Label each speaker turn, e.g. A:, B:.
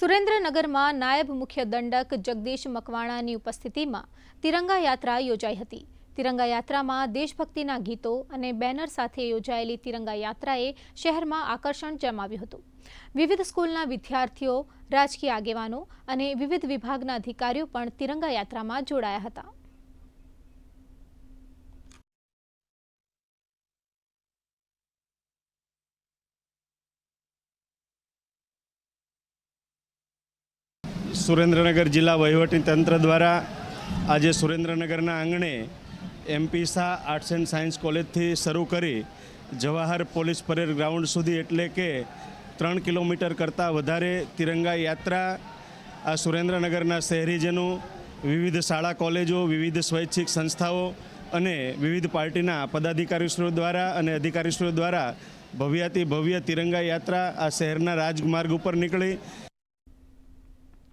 A: સુરેન્દ્રનગરમાં નાયબ મુખ્ય દંડક જગદીશ મકવાણાની ઉપસ્થિતિમાં તિરંગા યાત્રા યોજાઈ હતી. તિરંગા યાત્રામાં દેશભક્તિના ગીતો અને બેનર સાથે યોજાયેલી તિરંગા યાત્રાએ શહેરમાં આકર્ષણ જમાવ્યું હતું. વિવિધ સ્કૂલના વિદ્યાર્થીઓ, રાજકીય આગેવાનો અને વિવિધ વિભાગના અધિકારીઓ પણ તિરંગા યાત્રામાં જોડાયા હતા.
B: સુરેન્દ્રનગર જિલ્લા વહીવટી તંત્ર દ્વારા આજે સુરેન્દ્રનગરના આંગણે MP Shah arts and science કોલેજથી શરૂ કરી જવાહર પોલીસ પરેડ ગ્રાઉન્ડ સુધી એટલે કે ત્રણ કિલોમીટર કરતાં વધારે તિરંગા યાત્રા આ સુરેન્દ્રનગરના શહેરીજનો વિવિધ શાળા કોલેજો, વિવિધ સ્વૈચ્છિક સંસ્થાઓ અને વિવિધ પાર્ટીના પદાધિકારીશ્રીઓ દ્વારા અને અધિકારીશ્રીઓ દ્વારા ભવ્યાતિ ભવ્ય તિરંગા યાત્રા આ શહેરના રાજમાર્ગ ઉપર નીકળી.